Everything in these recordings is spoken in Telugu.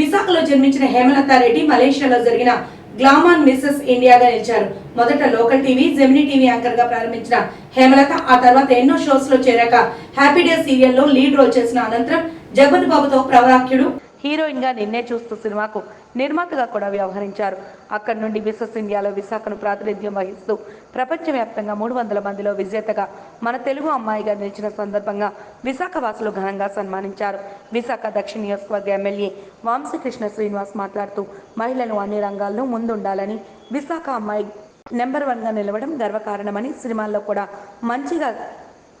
విశాఖలో జన్మించిన హేమలత రెడ్డి మలేషియాలో జరిగిన గ్లామాన్ మిస్సెస్ ఇండియాగా నిలిచారు. మొదట లోకల్ టీవీ జెమినీ టీవీ యాంకర్గా ప్రారంభించిన హేమలత ఆ తర్వాత ఎన్నో షోస్లో చేరాక హ్యాపీ డే సీరియల్లో లీడ్ రోల్ చేసిన అనంతరం జగపతి బాబుతో ప్రవాఖ్యుడు హీరోయిన్గా నిన్నే చూస్తూ సినిమాకు నిర్మాతగా కూడా వ్యవహరించారు. అక్కడి నుండి మిస్సెస్ ఇండియాలో విశాఖను ప్రాతినిధ్యం వహిస్తూ ప్రపంచవ్యాప్తంగా మూడు వందల మందిలో విజేతగా మన తెలుగు అమ్మాయిగా నిలిచిన సందర్భంగా విశాఖ వాసులు ఘనంగా సన్మానించారు. విశాఖ దక్షిణ నియోజకవర్గ ఎమ్మెల్యే వంశీకృష్ణ శ్రీనివాస్ మాట్లాడుతూ మహిళలు అన్ని రంగాల్లో ముందుండాలని విశాఖ అమ్మాయి నెంబర్ వన్గా నిలవడం గర్వకారణమని సినిమాల్లో కూడా మంచిగా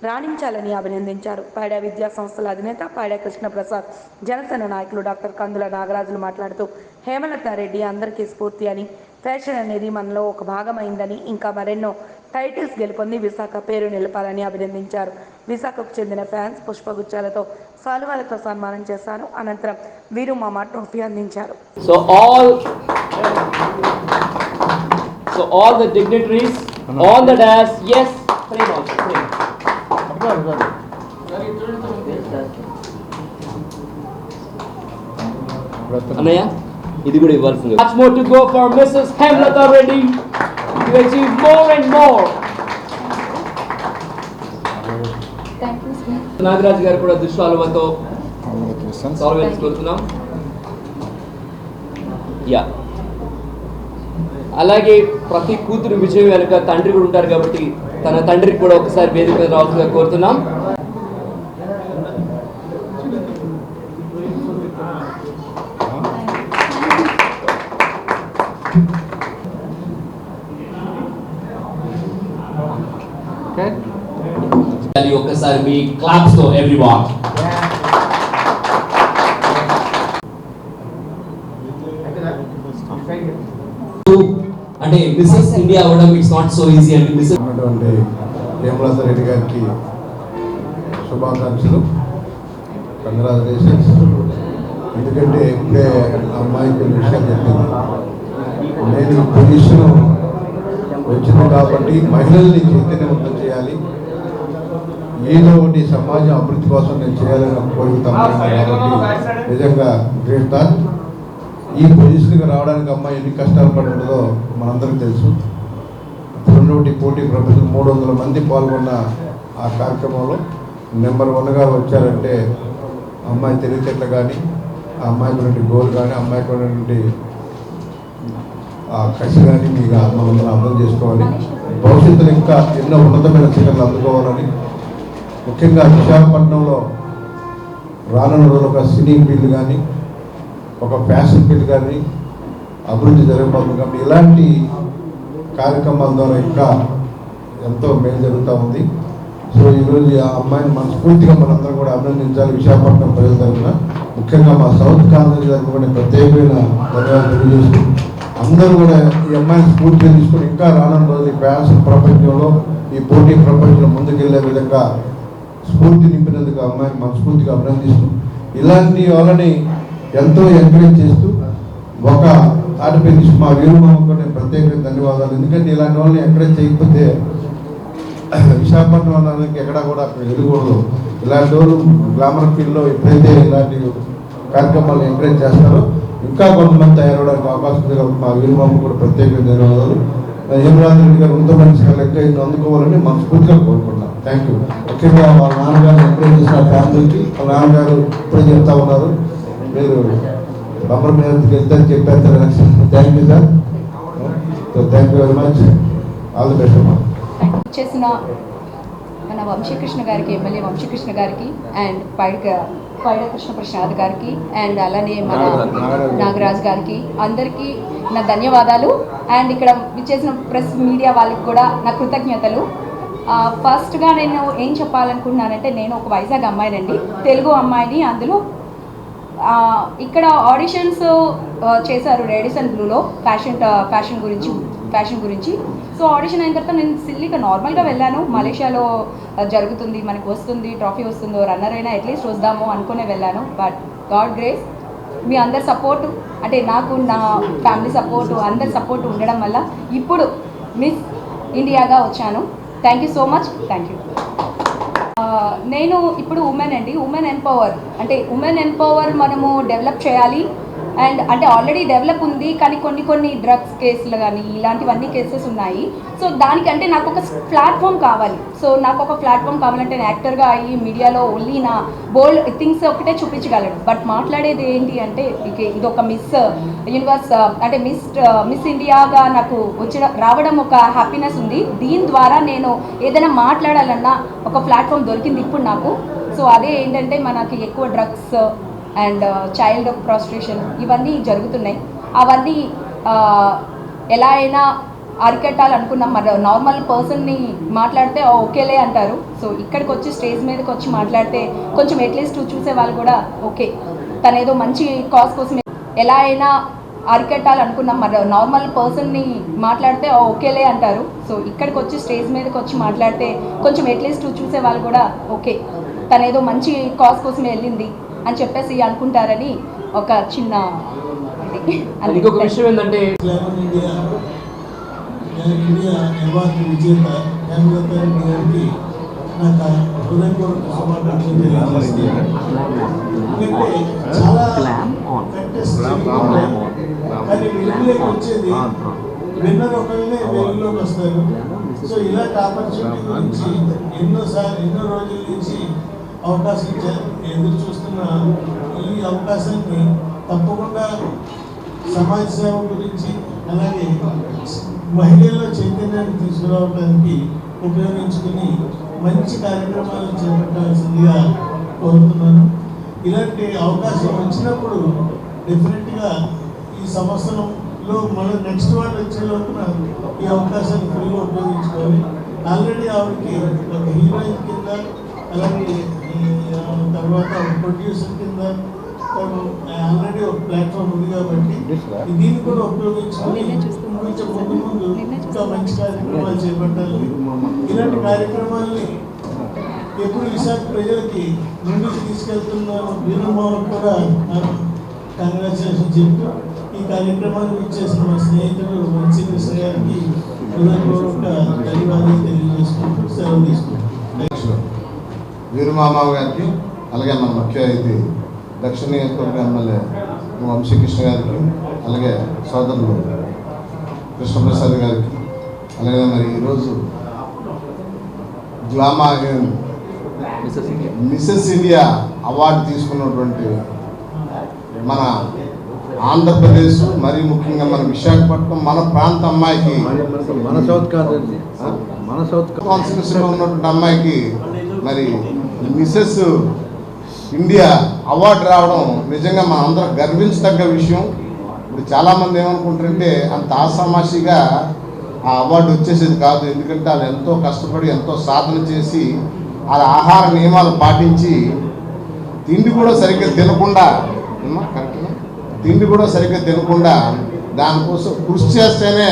రాణించాలని అభినందించారు. పాడా విద్యా సంస్థల అధినేత పాడా కృష్ణప్రసాద్ జనసేన నాయకులు డాక్టర్ కందుల నాగరాజులు మాట్లాడుతూ హేమలత రెడ్డి అందరికీ స్ఫూర్తి అని. ఫ్యాషన్ అనేది మనలో ఒక భాగమైందని ఇంకా మరెన్నో టైటిల్స్ గెలుపొంది విశాఖ పేరు నిలపాలని అభినందించారు. విశాఖకు చెందిన ఫ్యాన్స్ పుష్పగుచ్చాలతో సాలువాలతో సన్మానం చేశారు. అనంతరం వీరు మామ ట్రోఫీ అందించారు. So all, so all the dignitaries on the dais, yes, frame also, frame. అన్నయ్య ఇది కూడా ఇవ్వాల్సింది much more to go for Mrs. Hemlata Reddy to achieve more and more Nagaraj గారు కూడా దుష్వాలువతో సాల్వ్ కోరుతున్నాం యా అలాగే ప్రతి కూతురు విజయం వెనుక తండ్రి కూడా ఉంటారు కాబట్టి తన తండ్రికి కూడా ఒకసారి వేదిక మీద రావాల్సిందిగా కోరుతున్నాం అది ఒక్కసారి మీ క్లాప్స్ తో ఎవ్రీ వాట్ అంటే మిస్సెస్ ఇండియా అవ్వడం ఇట్స్ నాట్ సో ఈజీ అండి. మిస్సెస్ ఉన్నటువంటి హేమలత రెడ్డి గారికి శుభాకాంక్షలు. కంగ్రాచులేషన్స్. ఎందుకంటే ఇప్పుడే అమ్మాయి కొన్ని విషయాలు చెప్పింది. నేను పొజిషన్ వచ్చింది కాబట్టి మహిళల్ని చైతన్యవంతం చేయాలి. ఏదో ఒకటి సమాజం అభివృద్ధి కోసం నేను చేయాలని కోరుతాను కాబట్టి నిజంగా గ్రేట్ థాట్ ఈ పొజిషన్కి రావడానికి అమ్మాయి ఎన్ని కష్టాలు పడుతుందో మనందరికీ తెలుసు. రెండోటి పోటీ ప్రపంచం మూడు వందల మంది పాల్గొన్న ఆ కార్యక్రమంలో నెంబర్ వన్గా వచ్చారంటే అమ్మాయి తెలివితేటలు కానీ ఆ అమ్మాయికి ఉన్నటువంటి గోల్ కానీ అమ్మాయికి ఉన్నటువంటి ఆ కసి కానీ మీకు మనందరం అర్థం చేసుకోవాలి. భవిష్యత్తులో ఇంకా ఎన్నో ఉన్నతమైన శిఖర్లు అందుకోవాలని ముఖ్యంగా విశాఖపట్నంలో రానున్న రోజులు ఒక సినీ ఫీల్డ్ కానీ ఒక ఫ్యాషన్ ఫీల్డ్ కానీ అభివృద్ధి జరగబోతుంది కాబట్టి ఇలాంటి కార్యక్రమాల ద్వారా ఇంకా ఎంతో మేలు జరుగుతూ ఉంది. సో ఈరోజు ఆ అమ్మాయిని మనస్ఫూర్తిగా మనందరం కూడా అభినందించాలి. విశాఖపట్నం ప్రజల తరఫున. ముఖ్యంగా మా సౌత్ కాలనీ తరఫున కూడా ప్రత్యేకమైన ధన్యవాదాలు తెలియజేస్తూ అందరూ కూడా ఈ అమ్మాయిని స్ఫూర్తిగా తీసుకొని ఇంకా రానున్న రోజులు ఈ ఫ్యాషన్ ప్రపంచంలో ఈ పోటీ ప్రపంచంలో ముందుకెళ్ళే విధంగా స్ఫూర్తి నింపినందుకు అమ్మాయిని మనస్ఫూర్తిగా అభినందిస్తూ ఇలాంటి వాళ్ళని ఎంతో ఎంకరేజ్ చేస్తూ ఒక తాటిపై మా వీరుమామకు కూడా నేను ప్రత్యేకంగా ధన్యవాదాలు. ఎందుకంటే ఇలాంటి వాళ్ళని ఎంకరేజ్ చేయకపోతే విశాఖపట్నం అన్నానికి ఎక్కడా కూడా అక్కడ ఎదుగకూడదు ఇలాంటి వాళ్ళు గ్లామర్ ఫీల్డ్లో ఎప్పుడైతే ఇలాంటి కార్యక్రమాలు ఎంకరేజ్ చేస్తారో ఇంకా కొంతమంది తయారవడానికి అవకాశం ఉంది కాబట్టి మా వీరుమామ కూడా ప్రత్యేకంగా ధన్యవాదాలు. హేమరాజ్ రెడ్డి గారు ఉంత మనిషిగా లెక్క ఇది అందుకోవాలని మనస్ఫూర్తిగా కోరుకుంటున్నాను. థ్యాంక్ యూ ముఖ్యంగా వాళ్ళ నాన్నగారు ఎంకరేజ్ చేసిన ఫ్యామిలీకి వాళ్ళ నాన్నగారు ఇప్పుడే చెప్తా ఉన్నారు. మీరు బంబర్ మీద వెళ్తారని చెప్పారు thank you sir so thank you very much all the best అమ్మా. చేసిన మన వంశీకృష్ణ గారికి ఎమ్మెల్యే వంశీకృష్ణ గారికి అండ్ పైడ పైడ కృష్ణ ప్రసాద్ గారికి అండ్ అలానే మన నాగరాజు. గారికి. అందరికీ నా ధన్యవాదాలు. అండ్ ఇక్కడ విచ్చేసిన ప్రెస్ మీడియా వాళ్ళకి కూడా నా కృతజ్ఞతలు. ఫస్ట్గా నేను ఏం చెప్పాలనుకుంటున్నానంటే నేను ఒక వైజాగ్ అమ్మాయినండి. తెలుగు అమ్మాయిని అందులో ఇక్కడ ఆడిషన్స్ చేశారు రెడీస్ అండ్ బ్లూలో ఫ్యాషన్ ఫ్యాషన్ గురించి ఫ్యాషన్ గురించి. సో ఆడిషన్ అయిన తర్వాత నేను సిల్లీగా నార్మల్గా వెళ్ళాను. మలేషియాలో జరుగుతుంది మనకు వస్తుంది ట్రాఫీ వస్తుందో రన్నర్ అయినా అట్లీస్ట్ వద్దాము అనుకునే వెళ్ళాను. బట్ గాడ్ గ్రేస్ మీ అందరి సపోర్టు అంటే నాకు నా ఫ్యామిలీ సపోర్టు అందరి సపోర్ట్ ఉండడం వల్ల ఇప్పుడు మిస్ ఇండియాగా వచ్చాను. Thank you so much thank you నేను ఇప్పుడు ఉమెన్ అండి. ఉమెన్ ఎంపవర్ అంటే ఉమెన్ ఎంపవర్ మనము డెవలప్ చేయాలి. అండ్ అంటే ఆల్రెడీ డెవలప్ ఉంది కానీ కొన్ని కొన్ని డ్రగ్స్ కేసులు కానీ ఇలాంటివన్నీ కేసెస్ ఉన్నాయి. సో దానికి అంటే నాకు ఒక ప్లాట్ఫామ్ కావాలి. సో నాకు ఒక ప్లాట్ఫామ్ కావాలంటే నేను యాక్టర్గా అయ్యి మీడియాలో ఓన్లీ నా బోల్డ్ థింగ్స్ ఒకటే చూపించగలను. బట్ మాట్లాడేది ఏంటి అంటే ఇక ఇది ఒక మిస్ యూనివర్స్ అంటే మిస్ మిస్ ఇండియాగా నాకు వచ్చిన రావడం ఒక హ్యాపీనెస్ ఉంది. దీని ద్వారా నేను ఏదైనా మాట్లాడాలన్నా ఒక ప్లాట్ఫామ్ దొరికింది ఇప్పుడు నాకు. సో అదే ఏంటంటే మనకి ఎక్కువ డ్రగ్స్ అండ్ చైల్డ్ ప్రాస్ట్రేషన్ ఇవన్నీ జరుగుతున్నాయి. అవన్నీ ఎలా అయినా అరికట్టాలనుకున్నాం మరి నార్మల్ పర్సన్ని మాట్లాడితే ఓకేలే అంటారు. సో ఇక్కడికి వచ్చి స్టేజ్ మీదకి వచ్చి మాట్లాడితే కొంచెం అట్లీస్ట్ చూసే వాళ్ళు కూడా ఓకే. తనేదో మంచి కాజ్ కోసం ఎలా అయినా అరికట్టాలనుకున్నాం మరి నార్మల్ పర్సన్ని మాట్లాడితే ఓకేలే అంటారు. సో ఇక్కడికి వచ్చి స్టేజ్ మీదకి వచ్చి మాట్లాడితే కొంచెం అట్లీస్ట్ చూసే వాళ్ళు కూడా ఓకే. తనేదో మంచి కాజ్ కోసం వెళ్ళింది. అని చెప్పేసి అనుకుంటారని ఒక చిన్న ఇంకొక విషయం ఏంటంటే glamour India glamour India award విజేత హేమలత రెడ్డి గారికి నాకు హృదయపూర్వక శుభాకాంక్షలు తెలియజేస్తున్నాను ఎందుకంటే చాలా కంటెస్ట్ జరుగుతున్నాయి కానీ వెలుగులోకి వచ్చేది విన్నర్ ఒకళ్ళనే వెలుగులోకి వస్తారు సో ఇలాంటి ఆపర్చునిటీ గురించి ఎన్నోసార్లు ఎన్నో రోజుల నుంచి అవకాశం ఎదురు చూస్తున్న ఈ అవకాశాన్ని తప్పకుండా సమాజ సేవ గురించి అలాగే మహిళల్లో చైతన్యాన్ని తీసుకురావడానికి ఉపయోగించుకుని మంచి కార్యక్రమాలు చేపట్టాల్సిందిగా కోరుతున్నాను. ఇలాంటి అవకాశం వచ్చినప్పుడు డెఫినెట్గా ఈ సంవత్సరంలో మన నెక్స్ట్ వాళ్ళు వచ్చే ఈ అవకాశాన్ని ఫుల్గా ఉపయోగించుకోవాలి. ఆల్రెడీ ఆవిడకి ఒక హీరోయిన్ కింద అలాగే తర్వాత ప్రొడ్యూసర్ కింద తను ఆల్రెడీ ఒక ప్లాట్ఫామ్ ఉంది కాబట్టి దీన్ని కూడా ఉపయోగించుకొని కొంచెం ముందు ముందు ఇంకా మంచి కార్యక్రమాలు చేపట్టాలి. ఇలాంటి కార్యక్రమాల్ని ఎప్పుడు విశాఖ ప్రజలకి ముందుకు తీసుకెళ్తున్న వీరమోహన్ కూడా నాకు కంగ్రాచులేషన్ చెప్తూ ఈ కార్యక్రమాన్ని ఇచ్చేసిన మా స్నేహితుడు వంశీ కృష్ణ గారికి హృదయపూర్వక ధన్యవాదాలు తెలియజేసుకుంటూ సెలవు తీసుకుంటాం వీరమామావ గారికి అలాగే మన ముఖ్య అతిథి దక్షిణ నియోజకవర్గ ఎమ్మెల్యే వంశీకృష్ణ గారికి అలాగే సోదరులు కృష్ణప్రసాద్ గారికి అలాగే మరి ఈరోజు glamour Mrs India. Mrs India award తీసుకున్నటువంటి మన ఆంధ్రప్రదేశ్ మరీ ముఖ్యంగా మన విశాఖపట్నం మన ప్రాంత అమ్మాయికి మన సౌత్ కాన్స్టిట్యూన్సీ మన సౌత్ కాన్స్టిట్యూన్సీలో ఉన్నటువంటి అమ్మాయికి మరి మిసెస్ ఇండియా అవార్డు రావడం నిజంగా మన అందరం గర్వించదగ్గ విషయం. ఇప్పుడు చాలామంది ఏమనుకుంటారంటే అంత ఆసామాషిగా ఆ అవార్డు వచ్చేసేది కాదు. ఎందుకంటే వాళ్ళు ఎంతో కష్టపడి ఎంతో సాధన చేసి వాళ్ళ ఆహార నియమాలు పాటించి తిండి కూడా సరిగ్గా తినకుండా కరెక్ట్గా తిండి కూడా సరిగ్గా తినకుండా దానికోసం కృషి చేస్తేనే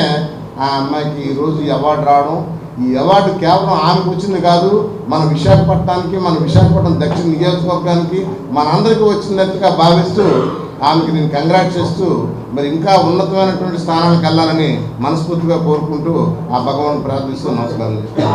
ఆ అమ్మాయికి ఈరోజు ఈ అవార్డు రావడం ఈ అవార్డు కేవలం ఆమెకు వచ్చింది కాదు మన విశాఖపట్నానికి మన విశాఖపట్నం దక్షిణ నియోజకవర్గానికి మనందరికీ వచ్చినట్టుగా భావిస్తూ ఆమెకి నేను కంగ్రాట్ చేస్తూ మరి ఇంకా ఉన్నతమైనటువంటి స్థానానికి వెళ్ళాలని మనస్ఫూర్తిగా కోరుకుంటూ ఆ భగవాన్ ప్రార్థిస్తూ నమస్కారం